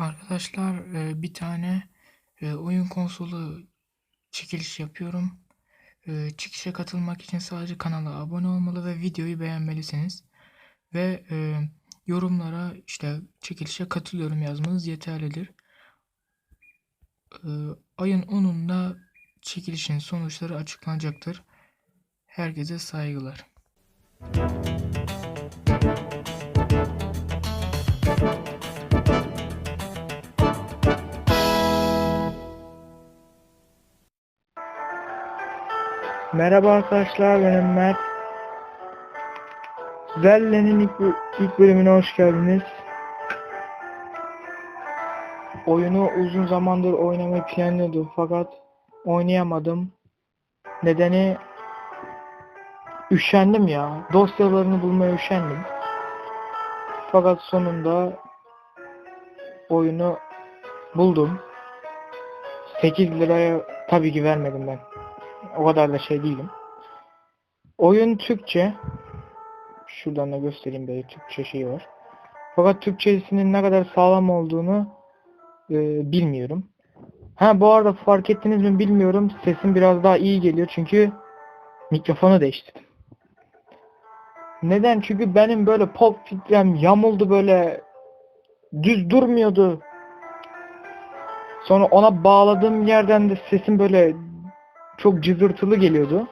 Arkadaşlar e, bir tane e, oyun konsolu çekiliş yapıyorum. E, Çekişe katılmak için sadece kanala abone olmalı ve videoyu beğenmelisiniz. Ve e, yorumlara işte çekilişe katılıyorum yazmanız yeterlidir. Ayın 10'unda çekilişin sonuçları açıklanacaktır. Herkese saygılar. Merhaba arkadaşlar benim Mert. Zelle'nin ilk, ilk bölümüne hoş geldiniz. Oyunu uzun zamandır oynamayı planlıyordum fakat oynayamadım. Nedeni üşendim ya. Dosyalarını bulmaya üşendim. Fakat sonunda oyunu buldum. 8 liraya tabii ki vermedim ben. O kadar da şey değilim. Oyun Türkçe. Şuradan da göstereyim böyle Türkçe şeyi var. Fakat Türkçesinin ne kadar sağlam olduğunu e, bilmiyorum. Ha bu arada fark ettiniz mi bilmiyorum. Sesim biraz daha iyi geliyor çünkü mikrofonu değiştirdim. Neden? Çünkü benim böyle pop filtrem yamuldu böyle düz durmuyordu. Sonra ona bağladığım yerden de sesim böyle çok cızırtılı geliyordu.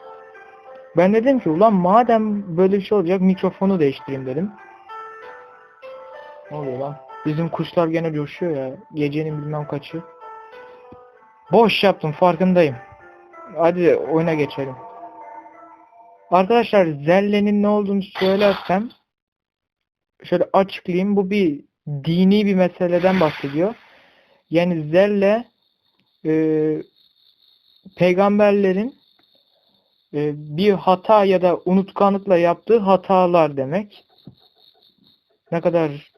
Ben dedim ki ulan madem böyle bir şey olacak mikrofonu değiştireyim dedim. Ne oluyor lan? Bizim kuşlar gene coşuyor ya. Gecenin bilmem kaçı. Boş yaptım farkındayım. Hadi oyuna geçelim. Arkadaşlar Zelle'nin ne olduğunu söylersem şöyle açıklayayım. Bu bir dini bir meseleden bahsediyor. Yani Zelle eee peygamberlerin e, bir hata ya da unutkanlıkla yaptığı hatalar demek. Ne kadar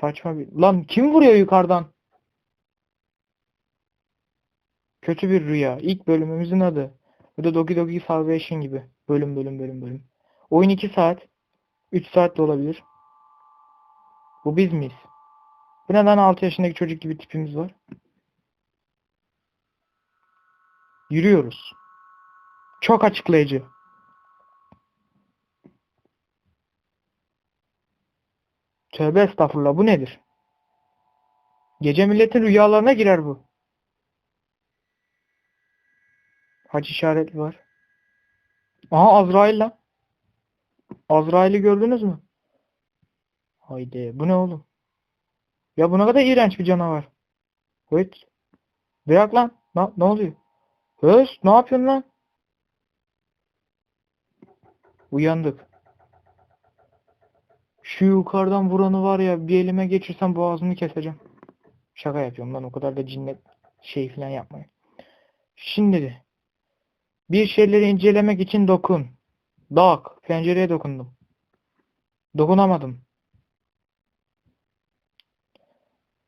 saçma bir... Lan kim vuruyor yukarıdan? Kötü bir rüya. İlk bölümümüzün adı. Bu da Doki Doki Salvation gibi. Bölüm bölüm bölüm bölüm. Oyun 2 saat. 3 saat de olabilir. Bu biz miyiz? Bu neden 6 yaşındaki çocuk gibi tipimiz var? Yürüyoruz. Çok açıklayıcı. Tövbe estağfurullah bu nedir? Gece milletin rüyalarına girer bu. Hac işaretli var. Aha Azrail lan. Azrail'i gördünüz mü? Haydi bu ne oğlum? Ya bu ne kadar iğrenç bir canavar. Wait. Bırak lan. Ne, ne oluyor? Höz ne yapıyorsun lan? Uyandık. Şu yukarıdan vuranı var ya bir elime geçirsem boğazını keseceğim. Şaka yapıyorum lan o kadar da cinnet şey falan yapmayın. Şimdi de bir şeyleri incelemek için dokun. Dok. Pencereye dokundum. Dokunamadım.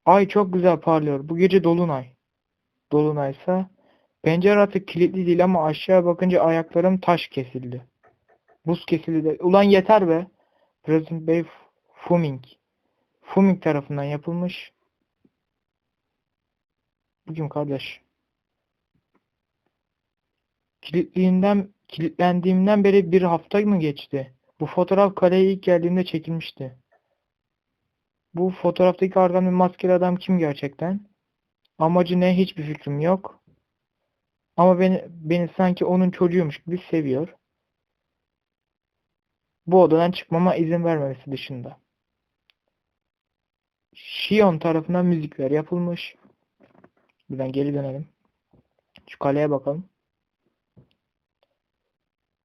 Ay çok güzel parlıyor. Bu gece dolunay. Dolunaysa Pencere artık kilitli değil ama aşağı bakınca ayaklarım taş kesildi. Buz kesildi. Ulan yeter be. President Bey Fuming. Fuming tarafından yapılmış. Bugün kardeş. Kilitliğinden, kilitlendiğimden beri bir hafta mı geçti? Bu fotoğraf kaleye ilk geldiğimde çekilmişti. Bu fotoğraftaki arkamda maskeli adam kim gerçekten? Amacı ne hiçbir fikrim yok. Ama beni, beni sanki onun çocuğuymuş gibi seviyor. Bu odadan çıkmama izin vermemesi dışında. Şion tarafından müzikler yapılmış. Buradan geri dönelim. Şu kaleye bakalım.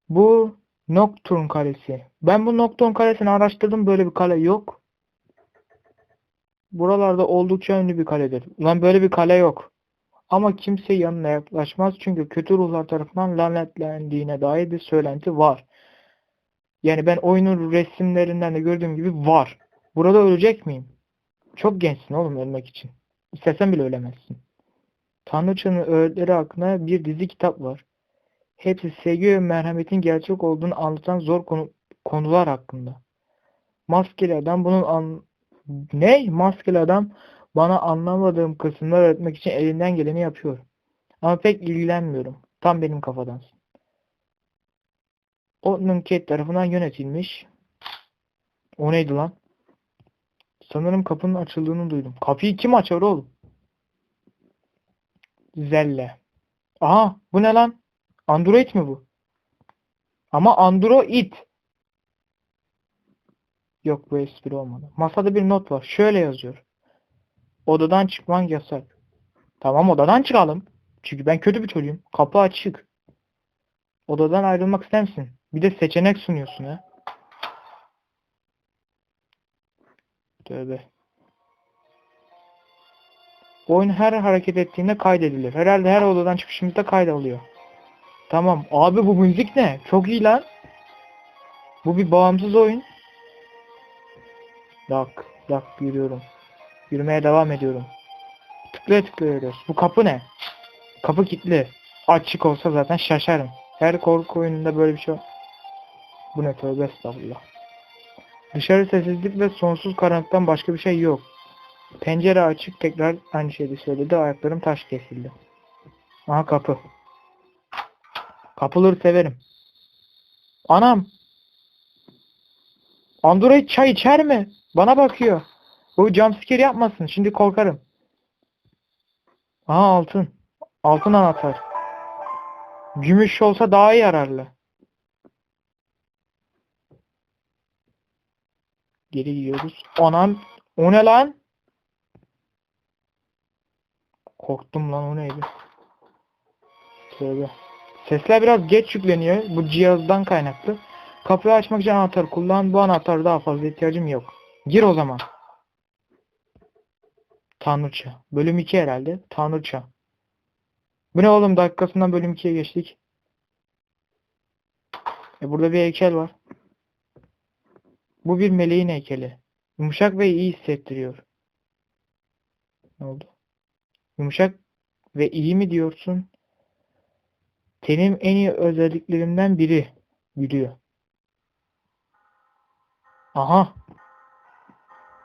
Bu Nocturne Kalesi. Ben bu Nocturne Kalesi'ni araştırdım. Böyle bir kale yok. Buralarda oldukça ünlü bir kaledir. Ulan böyle bir kale yok. Ama kimse yanına yaklaşmaz çünkü kötü ruhlar tarafından lanetlendiğine dair bir söylenti var. Yani ben oyunun resimlerinden de gördüğüm gibi var. Burada ölecek miyim? Çok gençsin oğlum ölmek için. İstesen bile ölemezsin. Tanrıçanın öğütleri hakkında bir dizi kitap var. Hepsi sevgi ve merhametin gerçek olduğunu anlatan zor konu, konular hakkında. Maskeli adam bunun an, Ne? Maskeli adam bana anlamadığım kısımlar öğretmek için elinden geleni yapıyor. Ama pek ilgilenmiyorum. Tam benim kafadansın. O Nunket tarafından yönetilmiş. O neydi lan? Sanırım kapının açıldığını duydum. Kapıyı kim açar oğlum? Zelle. Aha bu ne lan? Android mi bu? Ama Android. Yok bu espri olmadı. Masada bir not var. Şöyle yazıyor. Odadan çıkman yasak. Tamam odadan çıkalım. Çünkü ben kötü bir çocuğum. Kapı açık. Odadan ayrılmak ister misin? Bir de seçenek sunuyorsun ya. Tövbe. Oyun her hareket ettiğinde kaydedilir. Herhalde her odadan çıkışımızda kaydoluyor. Tamam. Abi bu müzik ne? Çok iyi lan. Bu bir bağımsız oyun. Dak, dak yürüyorum. Yürümeye devam ediyorum. Tıklaya tıklaya yürüyoruz. Bu kapı ne? Kapı kilitli. Açık olsa zaten şaşarım. Her korku oyununda böyle bir şey var. Bu ne tövbe estağfurullah. Dışarı sessizlik ve sonsuz karanlıktan başka bir şey yok. Pencere açık tekrar aynı şeyi söyledi. Ayaklarım taş kesildi. Aha kapı. Kapıları severim. Anam. Android çay içer mi? Bana bakıyor. Bu jumpscare yapmasın. Şimdi korkarım. Aha altın. Altın anahtar. Gümüş olsa daha yararlı. Geri gidiyoruz. Anam. O ne lan? Korktum lan o neydi? Tövbe. Sesler biraz geç yükleniyor. Bu cihazdan kaynaklı. Kapıyı açmak için anahtar kullan. Bu anahtar daha fazla ihtiyacım yok. Gir o zaman. Tanrıça. Bölüm 2 herhalde. Tanrıça. Bu ne oğlum dakikasından bölüm 2'ye geçtik. E burada bir heykel var. Bu bir meleğin heykeli. Yumuşak ve iyi hissettiriyor. Ne oldu? Yumuşak ve iyi mi diyorsun? Tenim en iyi özelliklerimden biri. Gülüyor. Aha.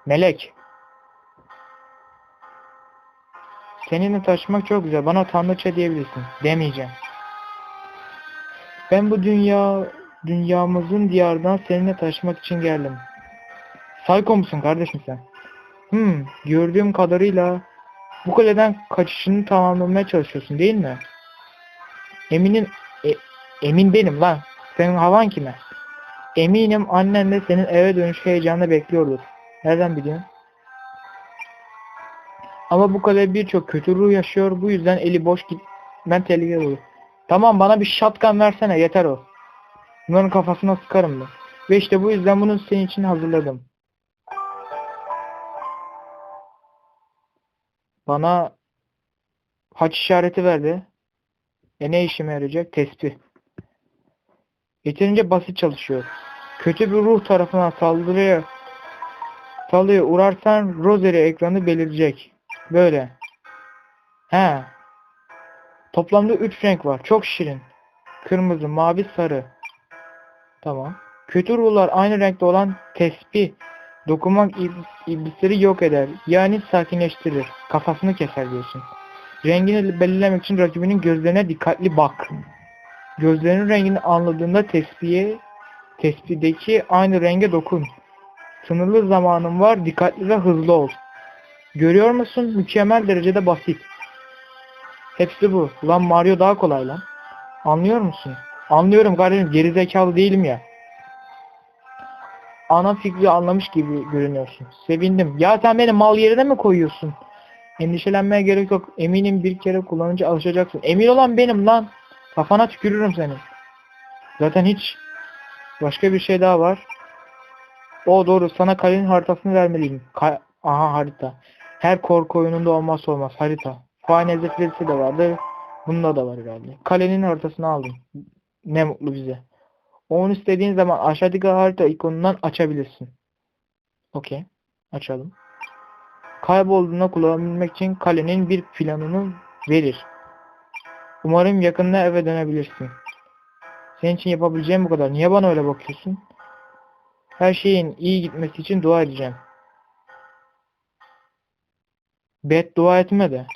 Melek. Seninle taşımak çok güzel. Bana tanrıça diyebilirsin. Demeyeceğim. Ben bu dünya dünyamızın diyardan seninle taşımak için geldim. Psycho musun kardeşim sen? Hmm, gördüğüm kadarıyla bu kaleden kaçışını tamamlamaya çalışıyorsun değil mi? Eminim e- emin benim lan. Senin havan kime? Eminim annen de senin eve dönüş heyecanla bekliyordur. Nereden biliyorsun? Ama bu kalede birçok kötü ruh yaşıyor. Bu yüzden eli boş gitmen tehlikeli olur. Tamam bana bir shotgun versene yeter o. Bunların kafasına sıkarım ben. Ve işte bu yüzden bunu senin için hazırladım. Bana haç işareti verdi. E ne işime yarayacak? Tespih. Yeterince basit çalışıyor. Kötü bir ruh tarafından saldırıya saldırıya uğrarsan Rosary ekranı belirecek. Böyle. He. Toplamda 3 renk var. Çok şirin. Kırmızı, mavi, sarı. Tamam. Kötü ruhlar aynı renkte olan tespih dokunmak ib- iblisleri yok eder. Yani sakinleştirir. Kafasını keser diyorsun. Rengini belirlemek için rakibinin gözlerine dikkatli bak. Gözlerinin rengini anladığında tespihe tespihdeki aynı renge dokun. Sınırlı zamanın var. Dikkatli ve hızlı ol. Görüyor musun? Mükemmel derecede basit. Hepsi bu. Ulan Mario daha kolay lan. Anlıyor musun? Anlıyorum kardeşim. Gerizekalı değilim ya. Ana fikri anlamış gibi görünüyorsun. Sevindim. Ya sen beni mal yerine mi koyuyorsun? Endişelenmeye gerek yok. Eminim bir kere kullanınca alışacaksın. Emin olan benim lan. Kafana tükürürüm seni. Zaten hiç başka bir şey daha var. O doğru. Sana kalenin haritasını vermeliyim. Ka- Aha harita. Her korku oyununda olmazsa olmaz harita. Fine Ezeflesi de vardı. Bunda da var herhalde. Kalenin haritasını aldım. Ne mutlu bize. Onu istediğin zaman aşağıdaki harita ikonundan açabilirsin. Okey. Açalım. Kaybolduğunda kullanabilmek için kalenin bir planını verir. Umarım yakında eve dönebilirsin. Senin için yapabileceğim bu kadar. Niye bana öyle bakıyorsun? Her şeyin iyi gitmesi için dua edeceğim. Beddua etme de.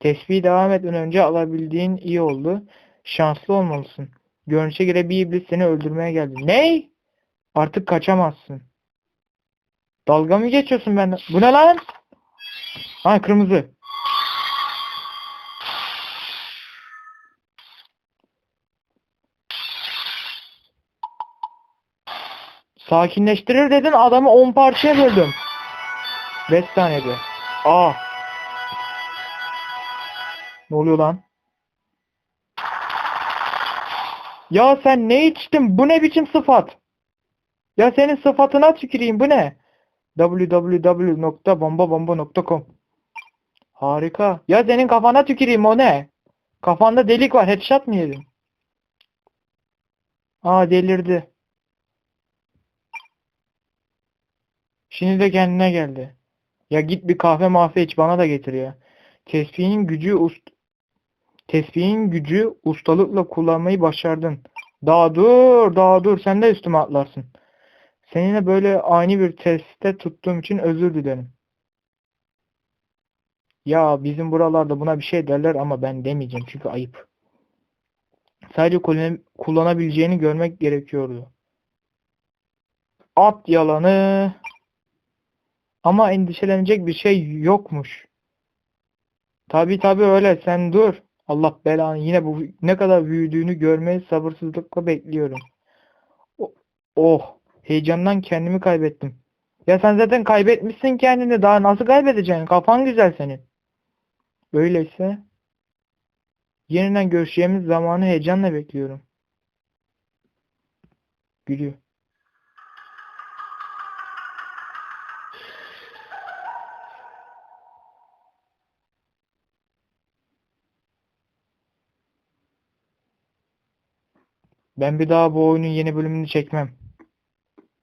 Tesbih devam etmeden önce alabildiğin iyi oldu. Şanslı olmalısın. Görünüşe göre bir iblis seni öldürmeye geldi. Ney? Artık kaçamazsın. Dalga mı geçiyorsun benden? Bu ne lan? Ha kırmızı. Sakinleştirir dedin adamı 10 parçaya böldüm. 5 saniyede. Aa. Ne oluyor lan? Ya sen ne içtin? Bu ne biçim sıfat? Ya senin sıfatına tüküreyim bu ne? www.bombabomba.com Harika. Ya senin kafana tüküreyim o ne? Kafanda delik var. Headshot mı yedin? Aa delirdi. Şimdi de kendine geldi. Ya git bir kahve mahve iç bana da getir ya. Tesbihin gücü ust Tesbihin gücü ustalıkla kullanmayı başardın. Daha dur, daha dur. Sen de üstüme atlarsın. Seninle böyle ani bir testte tuttuğum için özür dilerim. Ya bizim buralarda buna bir şey derler ama ben demeyeceğim çünkü ayıp. Sadece kullan- kullanabileceğini görmek gerekiyordu. At yalanı. Ama endişelenecek bir şey yokmuş. Tabi tabi öyle sen dur. Allah belanı yine bu ne kadar büyüdüğünü görmeyi sabırsızlıkla bekliyorum. Oh heyecandan kendimi kaybettim. Ya sen zaten kaybetmişsin kendini daha nasıl kaybedeceksin? Kafan güzel senin. Öyleyse yeniden görüşeceğimiz zamanı heyecanla bekliyorum. Gülüyor. Ben bir daha bu oyunun yeni bölümünü çekmem.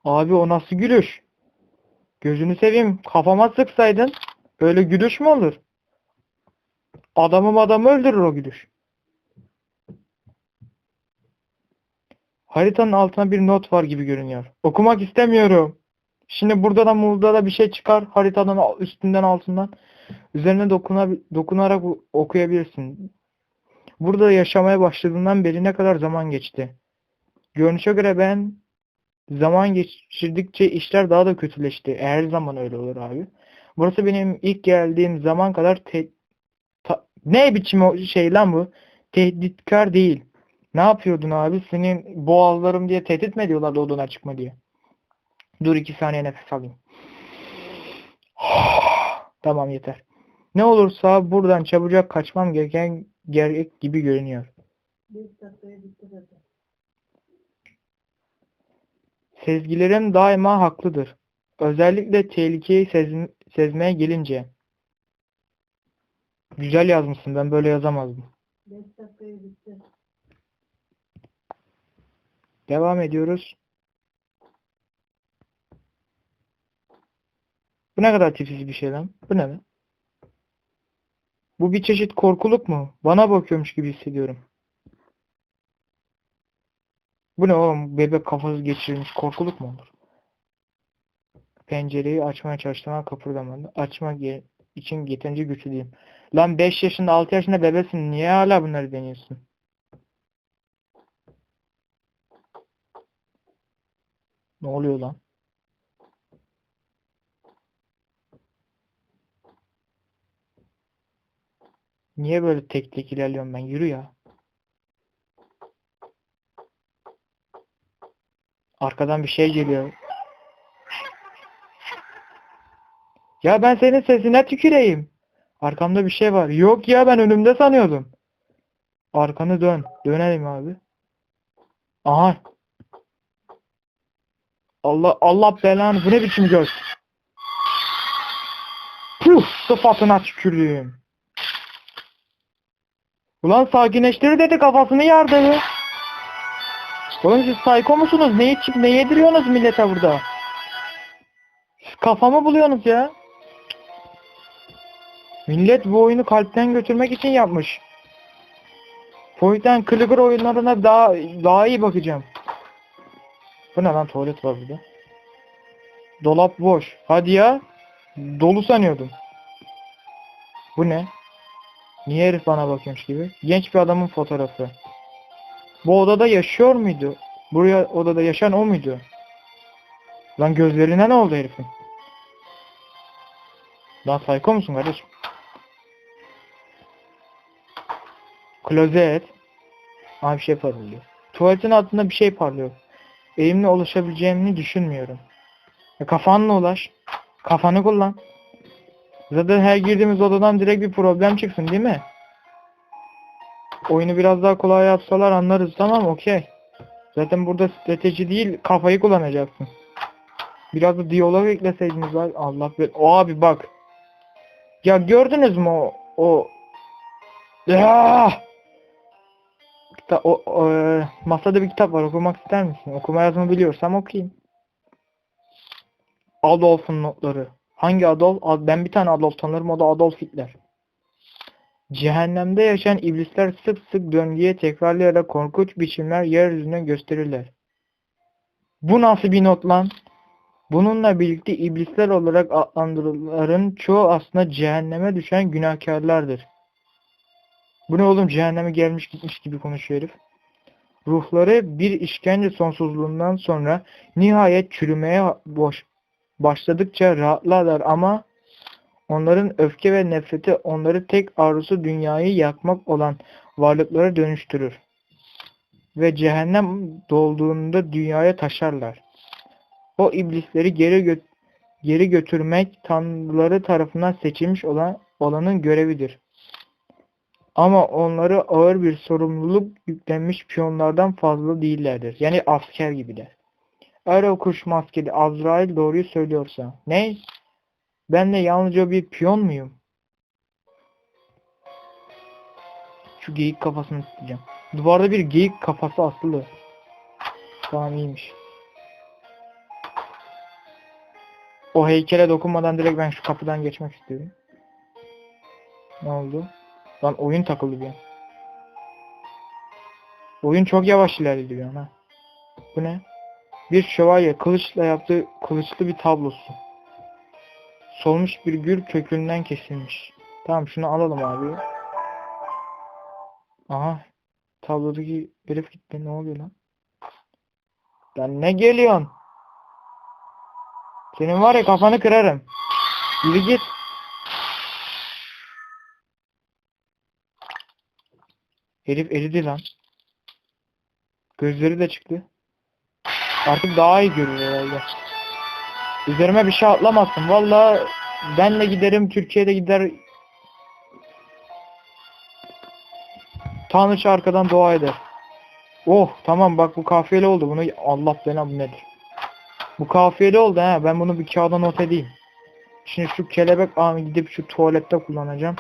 Abi o nasıl gülüş? Gözünü seveyim kafama sıksaydın böyle gülüş mü olur? Adamım adamı öldürür o gülüş. Haritanın altına bir not var gibi görünüyor. Okumak istemiyorum. Şimdi burada da burada da bir şey çıkar haritanın üstünden altından. Üzerine dokuna, dokunarak okuyabilirsin. Burada yaşamaya başladığından beri ne kadar zaman geçti? Görünüşe göre ben zaman geçirdikçe işler daha da kötüleşti. Her zaman öyle olur abi. Burası benim ilk geldiğim zaman kadar te- ta- ne biçim şey lan bu? Tehditkar değil. Ne yapıyordun abi? Senin boğazlarım diye tehdit mi ediyorlardı odana çıkma diye? Dur iki saniye nefes alayım. Tamam yeter. Ne olursa buradan çabucak kaçmam gereken gerek gibi görünüyor. Sezgilerim daima haklıdır. Özellikle tehlikeyi sezm- sezmeye gelince. Güzel yazmışsın. Ben böyle yazamazdım. Devam ediyoruz. Bu ne kadar tipsiz bir şey lan? Bu ne lan? Bu bir çeşit korkuluk mu? Bana bakıyormuş gibi hissediyorum. Bu ne oğlum? Bebek kafası geçirilmiş korkuluk mu olur? Pencereyi açmaya çalıştım ama kıpırdamadı. Açmak için yeterince güçlü değilim. Lan 5 yaşında 6 yaşında bebesin. Niye hala bunları deniyorsun? Ne oluyor lan? Niye böyle tek tek ilerliyorum ben? Yürü ya. Arkadan bir şey geliyor. Ya ben senin sesine tüküreyim. Arkamda bir şey var. Yok ya ben önümde sanıyordum. Arkanı dön. Dönelim abi. Aha. Allah Allah belanı bu ne biçim göz? Puh sıfatına tükürdüm. Ulan sakinleştir dedi kafasını yardı. Oğlum siz psycho musunuz? Ne içip ne yediriyorsunuz millete burada? Kafamı buluyorsunuz ya. Millet bu oyunu kalpten götürmek için yapmış. And Clicker oyunlarına daha daha iyi bakacağım. Bu ne lan tuvalet var burada. Dolap boş. Hadi ya. Dolu sanıyordum. Bu ne? Niye herif bana bakıyormuş gibi? Genç bir adamın fotoğrafı. Bu odada yaşıyor muydu? Buraya odada yaşayan o muydu? Lan gözlerine ne oldu herifin? Lan sayko musun kardeşim? Klozet. Aa bir şey parlıyor. Tuvaletin altında bir şey parlıyor. Elimle ulaşabileceğimi düşünmüyorum. E kafanla ulaş. Kafanı kullan. Zaten her girdiğimiz odadan direkt bir problem çıksın değil mi? Oyunu biraz daha kolay yapsalar anlarız tamam okey. Zaten burada strateji değil kafayı kullanacaksın. Biraz da diyalog ekleseydiniz var. Allah be. O abi bak. Ya gördünüz mü o o ya! Kita- o, o, e, masada bir kitap var okumak ister misin? Okuma yazma biliyorsam okuyayım. Adolf'un notları. Hangi Adolf? Ad- Ben bir tane Adolf tanırım o da Adolf Hitler. Cehennemde yaşayan iblisler sık sık döngüye tekrarlayarak korkunç biçimler yeryüzüne gösterirler. Bu nasıl bir not lan? Bununla birlikte iblisler olarak adlandırılanların çoğu aslında cehenneme düşen günahkarlardır. Bu ne oğlum cehenneme gelmiş gitmiş gibi konuşuyor herif. Ruhları bir işkence sonsuzluğundan sonra nihayet çürümeye boş başladıkça rahatlarlar ama onların öfke ve nefreti onları tek arzusu dünyayı yakmak olan varlıklara dönüştürür. Ve cehennem dolduğunda dünyaya taşarlar. O iblisleri geri gö- geri götürmek tanrıları tarafından seçilmiş olan olanın görevidir. Ama onları ağır bir sorumluluk yüklenmiş piyonlardan fazla değillerdir. Yani asker gibiler. Eğer o kuş maskeli Azrail doğruyu söylüyorsa. Ne? Ben de yalnızca bir piyon muyum? Şu geyik kafasını isteyeceğim. Duvarda bir geyik kafası asılı. Tamam iyiymiş. O heykele dokunmadan direkt ben şu kapıdan geçmek istiyorum. Ne oldu? Lan oyun takıldı bir an. Oyun çok yavaş an ha. Bu ne? Bir şövalye kılıçla yaptığı kılıçlı bir tablosu. Solmuş bir gül kökünden kesilmiş. Tamam şunu alalım abi. Aha. Tablodaki herif gitti. Ne oluyor lan? Lan ne geliyorsun? Senin var ya kafanı kırarım. Yürü git. Herif eridi lan. Gözleri de çıktı. Artık daha iyi görüyor herhalde. Üzerime bir şey atlamazsın. Valla ben de giderim Türkiye'de gider Tanrıça arkadan dua eder. Oh tamam bak bu kafiyeli oldu. Bunu Allah bena bu nedir? Bu kafiyeli oldu ha. Ben bunu bir kağıda not edeyim. Şimdi şu kelebek ağını gidip şu tuvalette kullanacağım.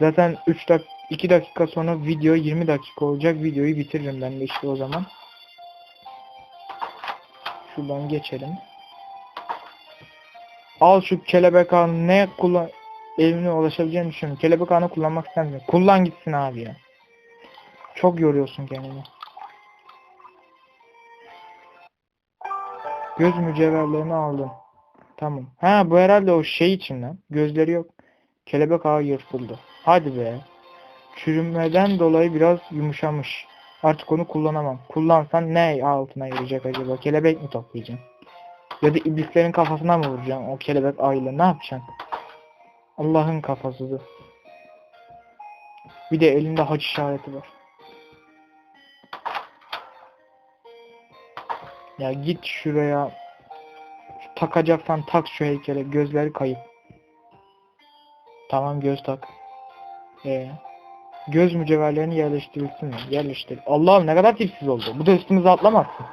Zaten 3 dak 2 dakika sonra video 20 dakika olacak. Videoyu bitiririm ben de işte o zaman. Şuradan geçelim. Al şu kelebek ağını ne kullan eline ulaşabileceğini düşünüyorum. Kelebek ağını kullanmak istemiyorum. Kullan gitsin abi ya. Çok yoruyorsun kendini. Göz mücevherlerini aldım. Tamam. Ha bu herhalde o şey için lan. Gözleri yok. Kelebek ağı yırtıldı. Hadi be. Çürümeden dolayı biraz yumuşamış. Artık onu kullanamam. Kullansan ne altına girecek acaba? Kelebek mi toplayacaksın? Ya da iblislerin kafasına mı vuracaksın o kelebek ağıyla? Ne yapacaksın? Allah'ın kafasıdır. Bir de elinde haç işareti var. Ya git şuraya. Takacaksan tak şu heykele. Gözleri kayıp. Tamam göz tak. Ee, göz mücevherlerini yerleştirilsin mi? Yerleştir. Allah'ım ne kadar tipsiz oldu. Bu da üstümüze atlamazsın.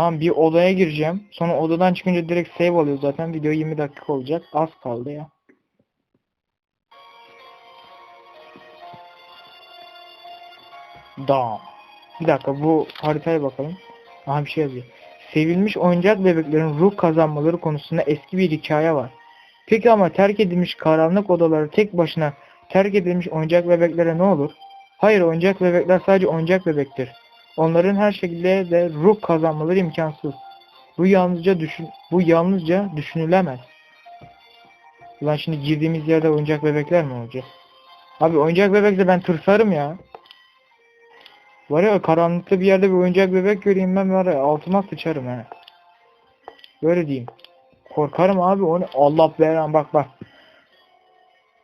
Tamam bir odaya gireceğim. Sonra odadan çıkınca direkt save alıyor zaten. Video 20 dakika olacak. Az kaldı ya. Da. Bir dakika bu haritaya bakalım. Aha bir şey yazıyor. Sevilmiş oyuncak bebeklerin ruh kazanmaları konusunda eski bir hikaye var. Peki ama terk edilmiş karanlık odaları tek başına terk edilmiş oyuncak bebeklere ne olur? Hayır oyuncak bebekler sadece oyuncak bebektir. Onların her şekilde de ruh kazanmaları imkansız. Bu yalnızca düşün bu yalnızca düşünülemez. Ulan şimdi girdiğimiz yerde oyuncak bebekler mi olacak? Abi oyuncak bebekse ben tırsarım ya. Var ya karanlıkta bir yerde bir oyuncak bebek göreyim ben var ya altıma sıçarım ha. Böyle diyeyim. Korkarım abi onu Allah belan bak bak.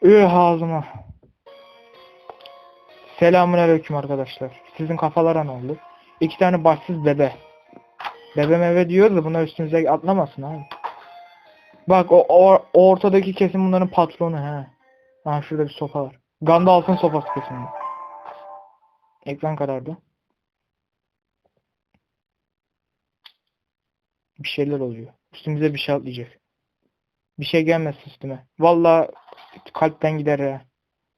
Üh ağzıma. Selamun aleyküm arkadaşlar. Sizin kafalara ne oldu? İki tane başsız bebe. Bebe meve diyoruz da bunlar üstünüze atlamasın abi. Bak o, o, ortadaki kesim bunların patronu he. Ha şurada bir sopa var. Gandalf'ın sopası kesin. Ekran karardı. Bir şeyler oluyor. Üstümüze bir şey atlayacak. Bir şey gelmez üstüme. Vallahi kalpten gider ha.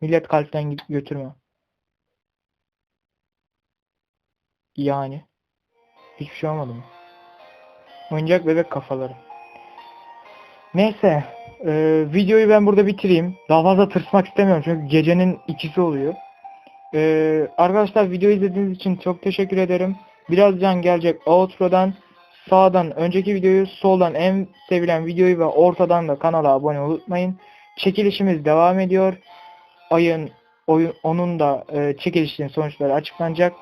Millet kalpten götürme. Yani. Hiçbir şey olmadı mı? Oyuncak bebek kafaları. Neyse. e, videoyu ben burada bitireyim. Daha fazla tırsmak istemiyorum çünkü gecenin ikisi oluyor. E, arkadaşlar videoyu izlediğiniz için çok teşekkür ederim. Birazdan gelecek outro'dan sağdan önceki videoyu soldan en sevilen videoyu ve ortadan da kanala abone unutmayın. Çekilişimiz devam ediyor. Ayın oyun, onun da e, çekilişin sonuçları açıklanacak.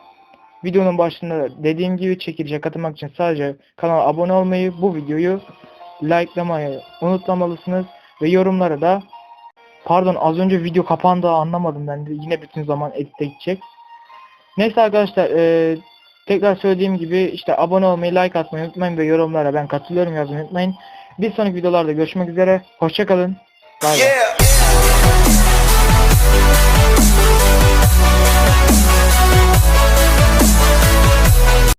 Videonun başında dediğim gibi çekilişe katılmak için sadece kanala abone olmayı, bu videoyu likelamayı unutmamalısınız ve yorumlara da pardon az önce video kapandı anlamadım ben de yine bütün zaman editte gidecek. Neyse arkadaşlar e, tekrar söylediğim gibi işte abone olmayı, like atmayı unutmayın ve yorumlara ben katılıyorum yazmayı unutmayın. Bir sonraki videolarda görüşmek üzere. Hoşçakalın. Bay bay. Yeah.